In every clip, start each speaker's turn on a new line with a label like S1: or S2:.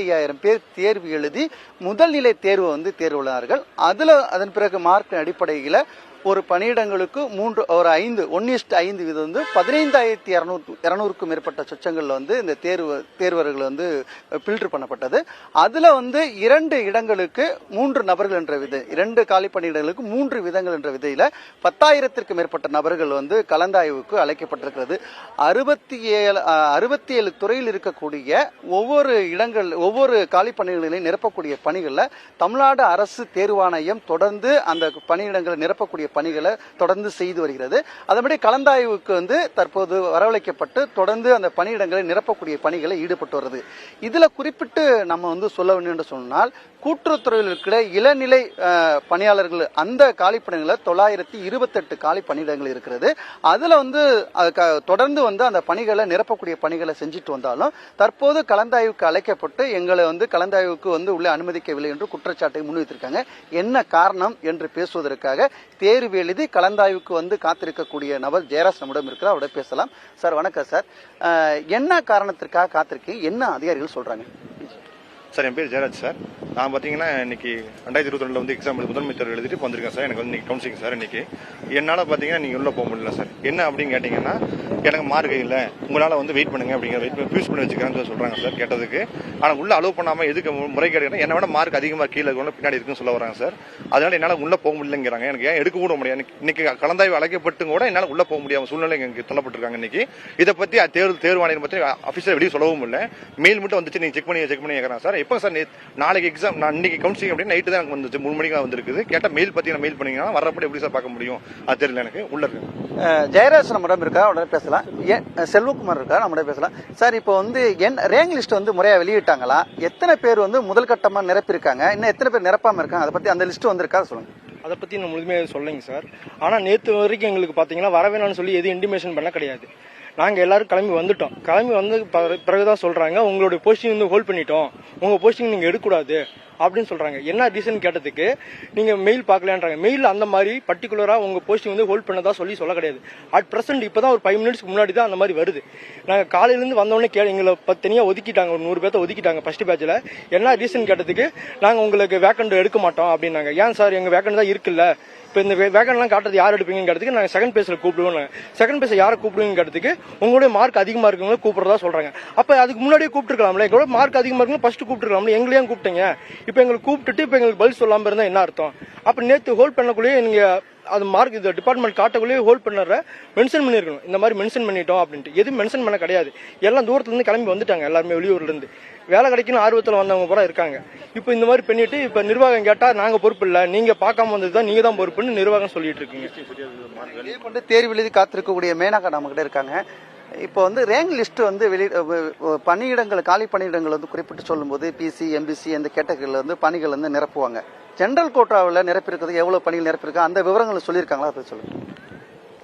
S1: ஐயாயிரம் பேர் தேர்வு எழுதி முதல் நிலை தேர்வு வந்து தேர்வுள்ளார்கள் அதுல அதன் பிறகு மார்க் அடிப்படையில் ஒரு பணியிடங்களுக்கு மூன்று ஒரு ஐந்து ஒன் இஸ்ட் ஐந்து இது வந்து பதினைந்தாயிரத்தி இரநூறு இரநூறுக்கும் மேற்பட்ட சொச்சங்களில் வந்து இந்த தேர்வு தேர்வர்கள் வந்து ஃபில்டர் பண்ணப்பட்டது. அதில் வந்து இரண்டு இடங்களுக்கு மூன்று நபர்கள் என்ற வித இரண்டு காலி பணியிடங்களுக்கு மூன்று விதங்கள் என்ற விதையில் பத்தாயிரத்திற்கு மேற்பட்ட நபர்கள் வந்து கலந்தாய்வுக்கு அழைக்கப்பட்டிருக்கிறது. அறுபத்தி ஏழு அறுபத்தி ஏழு துறையில் இருக்கக்கூடிய ஒவ்வொரு இடங்கள் ஒவ்வொரு காலி பணிகளையும் நிரப்பக்கூடிய பணிகளில் தமிழ்நாடு அரசு தேர்வாணையம் தொடர்ந்து அந்த பணியிடங்களை நிரப்பக்கூடிய பணிகளை தொடர்ந்து செய்து வருகிறது. அதன்படி கலந்தாய்வுக்கு வந்து தற்போது வரவழைக்கப்பட்டு தொடர்ந்து அந்த பணியிடங்களை நிரப்பக்கூடிய பணிகளை ஈடுபட்டு வருது. இதுல குறிப்பிட்டு நம்ம வந்து சொல்ல வேண்டும் என்று சொன்னால் கூட்டுறவுத்துறையில் இருக்கிற இளநிலை பணியாளர்கள் அந்த காலி தொள்ளாயிரத்தி இருபத்தெட்டு காலி பணியிடங்கள் இருக்கிறது. அதுல வந்து அது க- தொடர்ந்து வந்து அந்த பணிகளை நிரப்பக்கூடிய பணிகளை செஞ்சுட்டு வந்தாலும் தற்போது கலந்தாய்வுக்கு அழைக்கப்பட்டு எங்களை வந்து கலந்தாய்வுக்கு வந்து உள்ளே அனுமதிக்கவில்லை என்று குற்றச்சாட்டை முன்வைத்திருக்காங்க. என்ன காரணம் என்று பேசுவதற்காக தேர்வு எழுதி கலந்தாய்வுக்கு வந்து காத்திருக்கக்கூடிய நபர் ஜெயராஜ் நம்மிடம் இருக்கிறார். அவரோட பேசலாம். சார் வணக்கம் சார். என்ன காரணத்திற்காக காத்திருக்கீங்க? என்ன அதிகாரிகள் சொல்றாங்க?
S2: சார் என் பேர் ஜெயராஜ் சார். நான் பார்த்தீங்கன்னா இன்னைக்கு ரெண்டாயிரத்தி இருபத்தி ரெண்டுல வந்து எக்ஸாம் முதன்மை தேர்வு எழுதிட்டு வந்திருக்கேன் சார். எனக்கு வந்து இன்னைக்கு கவுன்சிலிங் சார் இன்னைக்கு. என்னால் பார்த்தீங்கன்னா நீங்கள் உள்ள போக முடியல சார். என்ன அப்படின்னு கேட்டிங்கன்னா எனக்கு மார்க் இல்லை. உங்களால் வந்து வெயிட் பண்ணுங்க அப்படிங்கிற வெயிட் பண்ணி ஃபியூஸ் பண்ணி வச்சுக்கிறேன்னு சொல்கிறாங்க சார் கேட்டதுக்கு. ஆனால் உள்ள அலோவ் பண்ணாமல் எதுக்கு முறை முறைகேடு என்னோட விட மார்க் அதிகமாக கீழே இருக்கணும் பின்னாடி இருக்குன்னு சொல்ல வராங்க சார். அதனால என்னால் உள்ளே போக முடியலங்கிறாங்க. எனக்கு ஏன் எடுக்க கூட முடியாது. இன்னைக்கு- இன்னைக்கு கலந்தாய்வு அழைக்கப்பட்டும் கூட என்னால் உள்ளே போக முடியாமல் சூழ்நிலை எனக்கு தள்ளப்பட்டிருக்காங்க இன்னைக்கு. இதை பற்றி தேர்வு தேர்வாணையம் பற்றி அஃபீஸர் வெளியே சொல்லவும் இல்லை. மெயில் மட்டும் வந்துச்சு. நீங்கள் செக் பண்ணி செக் பண்ணி கேட்குறாங்க சார். எப்போ சார் நாளைக்கு எக்ஸாம் நான் இன்னைக்கு கவுன்சிலிங் அப்படின்னு நைட்டு தான் எனக்கு வந்துச்சு. மூணு மணிக்கு வந்திருக்குது. கேட்டால் மெயில் பற்றி நான் மெயில் பண்ணீங்கன்னா வரப்படி எப்படி சார் பார்க்க முடியும்? அது தெரியல எனக்கு. உள்ள இருக்கு
S1: ஜெயராஜ் நம்மிடம் இருக்கா? அவரோட பேசலாம். செல்வகுமார் இருக்கா? நம்மிடம் பேசலாம். சார் இப்போ வந்து என் ரேங்க் லிஸ்ட் வந்து முறையா வெளியிட்டாங்களா? எத்தனை பேர் வந்து முதல் கட்டமா நிரப்பியிருக்காங்க? இன்னும் எத்தனை பேர் நிரப்பாம இருக்காங்க? அதை பத்தி அந்த லிஸ்ட் வந்திருக்கா? சொல்லுங்க.
S3: அதை பற்றி நான் முழுமையாக சொல்லுங்க சார். ஆனால் நேற்று வரைக்கும் எங்களுக்கு பார்த்தீங்கன்னா வரவேணாம்னு சொல்லி எதுவும் இன்டிமேஷன் பண்ண கிடையாது. நாங்கள் எல்லாரும் கிளம்பி வந்துட்டோம். கிளம்பி வந்து பிறகு தான் சொல்கிறாங்க உங்களுடைய போஸ்டிங் வந்து ஹோல்ட் பண்ணிட்டோம். உங்கள் போஸ்டிங் நீங்கள் எடுக்கக்கூடாது. அப்படின்னு சொல்கிறாங்க என்ன ரீசன் கேட்டதுக்கு நீங்கள் மெயில் பார்க்கலான்றாங்க மெயில் அந்த மாதிரி பர்டிகுலராக உங்கள் போஸ்டிங் வந்து ஹோல்ட் பண்ணதா சொல்லி சொல்ல கிடையாது. அட் பிரசன்ட் இப்போ தான் ஒரு ஃபைவ் மினிட்ஸ்க்கு முன்னாடி தான் அந்த மாதிரி வருது. நாங்கள் காலையிலேருந்து வந்தோடனே கே எங்களை பத்து தனியாக ஒதுக்கிட்டாங்க. ஒரு நூறு பேர்த்த ஒதுக்கிட்டாங்க ஃபர்ஸ்ட் பேட்சில் என்ன ரீசன் கேட்டதுக்கு நாங்கள் உங்களுக்கு வேக்கண்ட் எடுக்க மாட்டோம் அப்படின்னாங்க. ஏன் சார்? எங்கள் வேக்கண்ட் தான் இருக்குல்ல. இப்போ இந்த வேகன்லாம் காட்டுறது யார் எடுப்பீங்கன்னு கேட்டதுக்கு நாங்கள் செகண்ட் பேஸில் கூப்பிடுவோம் செகண்ட் பேஸை யாரை கூப்பிடுவீங்கன்னு கேட்டதுக்கு உங்களுடைய மார்க் அதிகமாக இருக்கவங்க கூப்பிட்றதா சொல்கிறாங்க அப்போ அதுக்கு முன்னாடியே கூப்பிட்டுருக்கலாம்ல எங்களோட மார்க் அதிகமாக இருக்குன்னு ஃபஸ்ட்டு கூப்பிட்டுருக்கலாம்ல எங்களையும் கூப்பிட்டீங்க? இப்போ எங்களுக்கு கூப்பிட்டுட்டு இப்போ எங்களுக்கு பதில் சொல்லாமல் இருந்தால் என்ன அர்த்தம்? அப்போ நேற்று ஹோல்ட் பண்ணக்குள்ளேயே நீங்கள் அது மார்க் இது டிபார்ட்மெண்ட் காட்டக்குள்ளேயே ஹோல்ட் பண்ணுற மென்ஷன் பண்ணியிருக்கணும் இந்த மாதிரி மென்ஷன் பண்ணிட்டோம் அப்படின்ட்டு. எதுவும் மென்ஷன் பண்ண கிடையாது. எல்லாம் தூரத்துலேருந்து கிளம்பி வந்துட்டாங்க எல்லாருமே வெளியூர்லேருந்து. வேலை கிடைக்குன்னு ஆர்வத்தில் வந்தவங்க கூட இருக்காங்க. இப்போ இந்த மாதிரி பண்ணிட்டு இப்போ நிர்வாகம் கேட்டால் நாங்கள் பொறுப்பு இல்லை. நீங்கள் பார்க்காம வந்தது தான் நீங்கள் தான் பொறுப்புன்னு நிர்வாகம் சொல்லிட்டு இருக்கீங்க.
S1: கொண்டு தேர்வு எழுதி காத்திருக்கக்கூடிய மேனகா நம்ம கிட்ட இருக்காங்க. இப்போ வந்து ரேங்க் லிஸ்ட் வந்து வெளி பணியிடங்கள் காலி பணியிடங்கள் வந்து குறிப்பிட்டு சொல்லும்போது பிசி எம்பிசி அந்த கேட்டகரியில் வந்து பணிகள் வந்து நிரப்புவாங்க. ஜென்ரல் கோட்டாவில் நிரப்பியிருக்கிறது எவ்வளோ பணிகள் நிரப்பியிருக்காங்க அந்த விவரங்களை சொல்லியிருக்காங்களா? அதை சொல்லுங்க.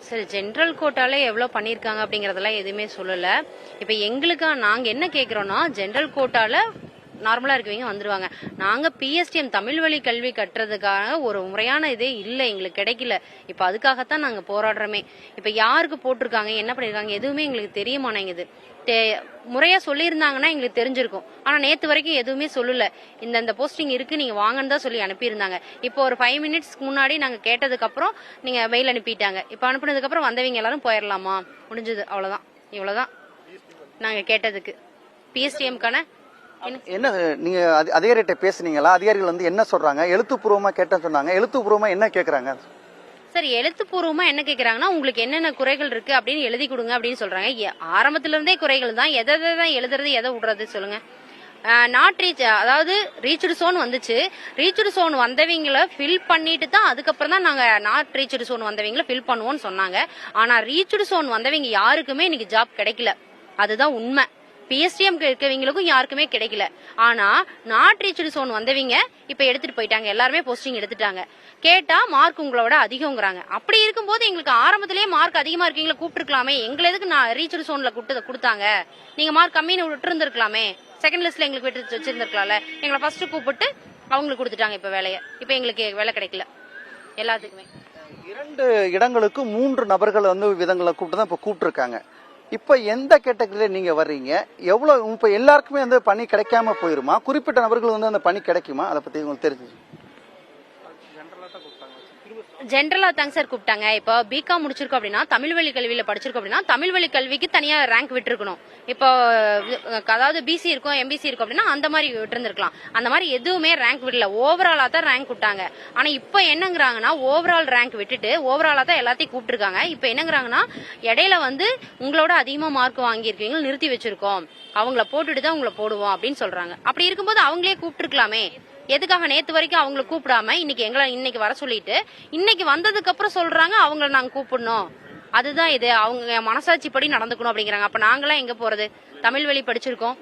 S4: சரி ஜென்ரல் கோட்டால எவ்வளவு பண்ணிருக்காங்க அப்படிங்கறதெல்லாம் எதுவுமே சொல்லல. இப்ப எங்களுக்கா நாங்க என்ன கேக்குறோம்னா ஜென்ரல் கோட்டால நார்மலா இருக்கவங்க வந்துருவாங்க. நாங்க பிஎஸ்டிஎம் தமிழ் வழி கல்வி கட்டுறதுக்காக ஒரு முறையான இதே இல்லை எங்களுக்கு கிடைக்கல. இப்ப அதுக்காகத்தான் நாங்க போராடுறோமே. இப்ப யாருக்கு போட்டிருக்காங்க என்ன பண்ணிருக்காங்க எதுவுமே எங்களுக்கு தெரிய மாட்டேங்குது. தே- முறையா சொல்லியிருந்தாங்கன்னா எங்களுக்கு தெரிஞ்சிருக்கும். ஆனா நேத்து வரைக்கும் எதுவுமே சொல்லல. இந்த இந்த போஸ்டிங் இருக்கு நீங்க வாங்கன்னு தான் சொல்லி அனுப்பியிருந்தாங்க. இப்போ ஒரு ஃபைவ் மினிட்ஸ்க்கு முன்னாடி நாங்க கேட்டதுக்கு அப்புறம் நீங்க மெயில் அனுப்பிட்டாங்க. இப்போ அனுப்புனதுக்கு அப்புறம் வந்தவங்க எல்லாரும் போயிடலாமா முடிஞ்சது. அவ்வளவுதான். இவ்வளவுதான் நாங்க கேட்டதுக்கு. பிஎஸ்டிஎம்கான
S1: என்ன நீங்க அதி- அதிகாரிகிட்ட பேசுனீங்களா? அதிகாரிகள் வந்து என்ன சொல்றாங்க? எழுத்துப்பூர்வமா கேட்டேன்னு சொன்னாங்க. எழுத்துப்பூர்வமா என்ன கேக்குறாங்க?
S4: சரி எழுத்துப்பூர்வமா என்ன கேக்குறாங்கன்னா உங்களுக்கு என்னென்ன குறைகள் இருக்கு அப்படின்னு எழுதி கொடுங்க அப்படின்னு சொல்றாங்க. ஆரம்பத்துல இருந்தே குறைகள் தான். எதை எதை தான் எழுதுறது எதை விடுறது சொல்லுங்க. நாட் ரீச் அதாவது ரீச்டு சோன் வந்துச்சு. ரீச்டு சோன் வந்தவங்கள ஃபில் பண்ணிட்டு தான் அதுக்கப்புறம் தான் நாங்க நாட் ரீச்டு சோன் வந்தவங்கள ஃபில் பண்ணுவோம்னு சொன்னாங்க. ஆனா ரீச்டு சோன் வந்தவங்க யாருக்குமே இன்னைக்கு ஜாப் கிடைக்கல. அதுதான் உண்மை. பிஎஸ்டிஎம் இருக்கவங்களுக்கும் யாருக்குமே கிடைக்கல. ஆனா நாட் ரீச்சல் சோன் வந்தவங்க இப்ப எடுத்துட்டு போயிட்டாங்க. எல்லாருமே போஸ்டிங் எடுத்துட்டாங்க. கேட்டா மார்க் உங்களோட அதிகங்கிறாங்க. அப்படி இருக்கும்போது எங்களுக்கு ஆரம்பத்திலேயே மார்க் அதிகமா இருக்கீங்களா கூப்பிட்டுருக்கலாமே. எங்களை எதுக்கு நான் ரீச்சல் சோன்ல கூப்பிட்டு கொடுத்தாங்க? நீங்க மார்க் கம்மின்னு விட்டு இருந்திருக்கலாமே. செகண்ட் லிஸ்ட்ல எங்களுக்கு விட்டு வச்சிருந்திருக்கலாம்ல. எங்களை ஃபர்ஸ்ட் கூப்பிட்டு அவங்களுக்கு கொடுத்துட்டாங்க இப்ப வேலையை. இப்ப எங்களுக்கு வேலை கிடைக்கல. எல்லாத்துக்குமே.
S1: இரண்டு இடங்களுக்கு மூன்று நபர்கள் வந்து விதங்களை கூப்பிட்டு தான் இப்போ கூப்பிட்டுருக்காங்க. இப்போ எந்த கேட்டகரியில் நீங்கள் வர்றீங்க? எவ்வளோ இப்போ எல்லாருக்குமே வந்து பணி கிடைக்காம போயிருமா? குறிப்பிட்ட நபர்கள் வந்து அந்த பணி கிடைக்குமா? அதை பற்றி உங்களுக்கு தெரிஞ்சு
S4: ஜென்ரலா தாங்க சார் கூப்பிட்டாங்க. இப்போ பிகாம் முடிச்சிருக்கோம் அப்படின்னா தமிழ் வழி கல்வியில படிச்சிருக்கோம் அப்படின்னா தமிழ் வழி கல்விக்கு தனியா ரேங்க் விட்டுருக்கணும். இப்போ அதாவது பிசி இருக்கும் எம்பிசி இருக்கும் அப்படின்னா அந்த மாதிரி விட்டுருந்துருக்கலாம். அந்த மாதிரி எதுவுமே ரேங்க் விடல. ஓவராலா தான் ரேங்க் விட்டாங்க ஆனா இப்போ என்னங்கிறாங்கன்னா ஓவரால் ரேங்க் விட்டுட்டு ஓவராலா தான் எல்லாத்தையும் கூப்பிட்டுருக்காங்க. இப்போ என்னங்கிறாங்கன்னா இடையில வந்து உங்களோட அதிகமா மார்க் வாங்கியிருக்கீங்க நிறுத்தி வச்சிருக்கோம். அவங்கள போட்டுட்டு தான் உங்களை போடுவோம் அப்படின்னு சொல்றாங்க. அப்படி இருக்கும்போது அவங்களே கூப்பிட்டுருக்கலாமே. எதுக்காக நேத்து வரைக்கும் அவங்கள கூப்பிடாம இன்னைக்கு எங்களை இன்னைக்கு வர சொல்லிட்டு இன்னைக்கு வந்ததுக்கு அப்புறம் சொல்றாங்க அவங்கள நாங்க கூப்பிடணும். அதுதான் இது. அவங்க மனசாட்சி படி நடந்துக்கணும் அப்படிங்கிறாங்க. அப்ப நாங்களாம் எங்க போறது? தமிழ் வழி படிச்சிருக்கோம்.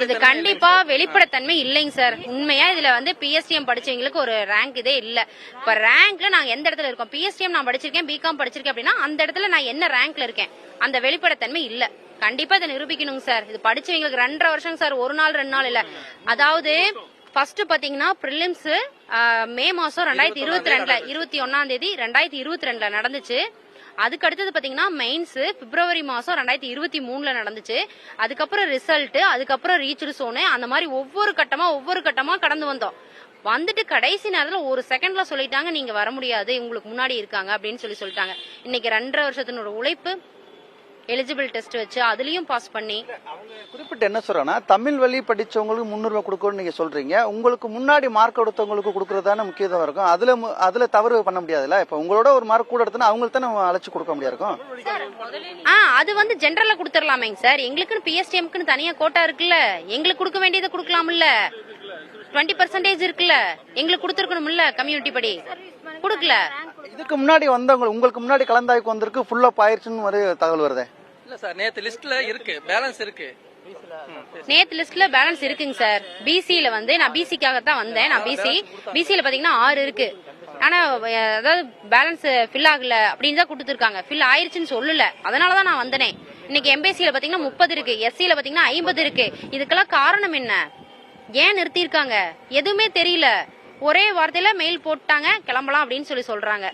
S4: இது கண்டிப்பா வெளிப்படைத்தன்மை இல்லைங்க சார் உண்மையா இதுல வந்து பிஎஸ்டிஎம் படிச்சவங்களுக்கு ஒரு ரேங்க் இதே இல்ல. இப்ப ரேங்க்ல நாங்க எந்த இடத்துல இருக்கோம்? பிஎஸ்டிஎம் நான் படிச்சிருக்கேன் பிகாம் படிச்சிருக்கேன் அப்படின்னா அந்த இடத்துல நான் என்ன ரேங்க்ல இருக்கேன்? அந்த வெளிப்படைத்தன்மை இல்ல. கண்டிப்பா இதை நிரூபிக்கணுங்க சார். இது படிச்சவங்களுக்கு ரெண்டரை வருஷம் சார். ஒரு நாள் ரெண்டு நாள் இல்ல. அதாவது ஃபர்ஸ்ட் பாத்தீங்கன்னா பிரிலிம்ஸ் மே மாசம் ரெண்டாயிரத்தி இருபத்தி ரெண்டுல இருபத்தி ஒன்னாம் தேதி ரெண்டாயிரத்தி இருபத்தி ரெண்டுல நடந்துச்சு. அதுக்கு அடுத்தது பாத்தீங்கன்னா மெயின்ஸ் பிப்ரவரி மாசம் ரெண்டாயிரத்தி இருபத்தி மூணுல நடந்துச்சு. அதுக்கப்புறம் ரிசல்ட் அதுக்கப்புறம் ரீச்சர் சோனு அந்த மாதிரி ஒவ்வொரு கட்டமா ஒவ்வொரு கட்டமா கடந்து வந்தோம். வந்துட்டு கடைசி நேரத்துல ஒரு செகண்ட்ல சொல்லிட்டாங்க நீங்க வர முடியாது உங்களுக்கு முன்னாடி இருக்காங்க அப்படின்னு சொல்லி சொல்லிட்டாங்க. இன்னைக்கு ரெண்டரை வருஷத்தினோட உழைப்பு எலிஜிபிள் டெஸ்ட் வச்சு அதுலயும் பாஸ் பண்ணி.
S1: குறிப்பிட்டு என்ன சொல்றேன்னா தமிழ் வழி படிச்சவங்களுக்கு முன்னுரிமை கொடுக்கணும்னு நீங்க சொல்றீங்க. உங்களுக்கு முன்னாடி மார்க் எடுத்தவங்களுக்கு கொடுக்கறது தானே முக்கியத்துவம் இருக்கும். அதுல மு- அதுல தவறு பண்ண முடியாதுல்ல? இப்ப உங்களோட ஒரு மார்க் கூட எடுத்தனா அவங்களுக்கு தானே அழைச்சு கொடுக்க முடியாது இருக்கும்
S4: ஆ அது வந்து ஜென்ரலா கொடுத்துடலாமேங்க சார். எங்களுக்குன்னு பிஎஸ்டிஎம்க்குன்னு தனியா கோட்டா இருக்குல்ல. எங்களுக்கு கொடுக்க வேண்டியதை கொடுக்கலாம்ல. டுவெண்ட்டி பர்சன்டேஜ் இருக்குல்ல. எங்களுக்கு கொடுத்துருக்கணும்ல கம்யூனிட்டி படி. கொடுக்கல.
S1: இதுக்கு முன்னாடி வந்தவங்க உங்களுக்கு முன்னாடி கலந்தாய்க்கு வந்திருக்கு ஃபுல்லா ஆயிருச்சுன்னு ஒரு தகவல் வருதே?
S5: இல்ல சார் நேத்து லிஸ்ட்ல இருக்கு. பேலன்ஸ் இருக்கு.
S4: நேத்து லிஸ்ட்ல பேலன்ஸ் இருக்குங்க சார். பிசில வந்து நான் பிசிக்காக தான் வந்தேன். நான் பிசி பிசில பாத்தீங்கன்னா ஆறு இருக்கு. ஆனா அதாவது பேலன்ஸ் ஃபில் ஆகல அப்படின்னு தான் கொடுத்துருக்காங்க. ஃபில் ஆயிருச்சுன்னு சொல்லல. அதனாலதான் நான் வந்தனே. இன்னைக்கு எம்பிசில பாத்தீங்கன்னா முப்பது இருக்கு. எஸ்சில பாத்தீங்கன்னா ஐம்பது இருக்கு. இதுக்கெல்லாம் காரணம் என்ன? ஏன் நிறுத்தியிருக்காங்க? எதுவுமே தெரியல. ஒரே வார்த்தையில மெயில் போட்டாங்க கிளம்பலாம் அப்படின்னு சொல்லி சொல்றாங்க.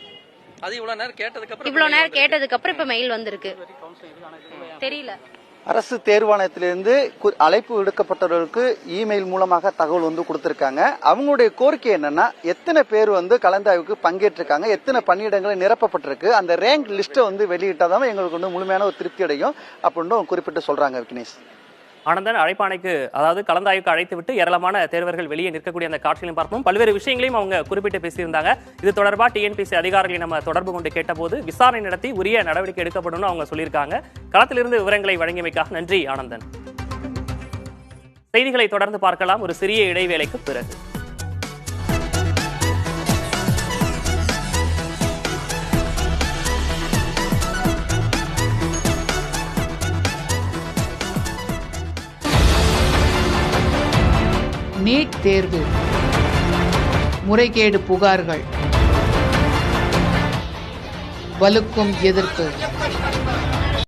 S5: அது இவ்வளவு நேரம் கேட்டதுக்கு அப்புறம்
S4: இவ்வளவு நேரம் கேட்டதுக்கு அப்புறம் இப்ப மெயில் வந்திருக்கு. தெரியல.
S1: அரசு தேர்வாணையத்திலிருந்து கு- அழைப்பு விடுக்கப்பட்டவர்களுக்கு இமெயில் மூலமாக தகவல் வந்து கொடுத்திருக்காங்க. அவங்களுடைய கோரிக்கை என்னன்னா எத்தனை பேர் வந்து கலந்தாய்வுக்கு பங்கேற்றிருக்காங்க எத்தனை பணியிடங்கள் நிரப்பப்பட்டிருக்கு அந்த ரேங்க் லிஸ்ட்டை வந்து வெளியிட்டாதான் எங்களுக்கு வந்து முழுமையான ஒரு திருப்தி அடையும் அப்படின்னு குறிப்பிட்டு சொல்றாங்க விக்னேஷ்.
S6: ஆனந்தன் அழைப்பானைக்கு அதாவது கலந்தாய்வுக்கு அழைத்து விட்டு ஏராளமான தேர்வர்கள் வெளியே நிற்கக்கூடிய அந்த காட்சிகளையும் பார்ப்போம். பல்வேறு விஷயங்களையும் அவங்க குறிப்பிட்டு பேசியிருந்தாங்க. இது தொடர்பா டிஎன்பிசி அதிகாரிகளை நம்ம தொடர்பு கொண்டு கேட்டபோது விசாரணை நடத்தி உரிய நடவடிக்கை எடுக்கப்படும் அவங்க சொல்லியிருக்காங்க. களத்திலிருந்து விவரங்களை வழங்கியமைக்காக நன்றி ஆனந்தன். செய்திகளை தொடர்ந்து பார்க்கலாம். ஒரு சிறிய இடைவேளைக்கு பிறகு.
S7: நீட் தேர்வு. முறைகேடு புகார்கள். வலுக்கும் எதிர்ப்பு.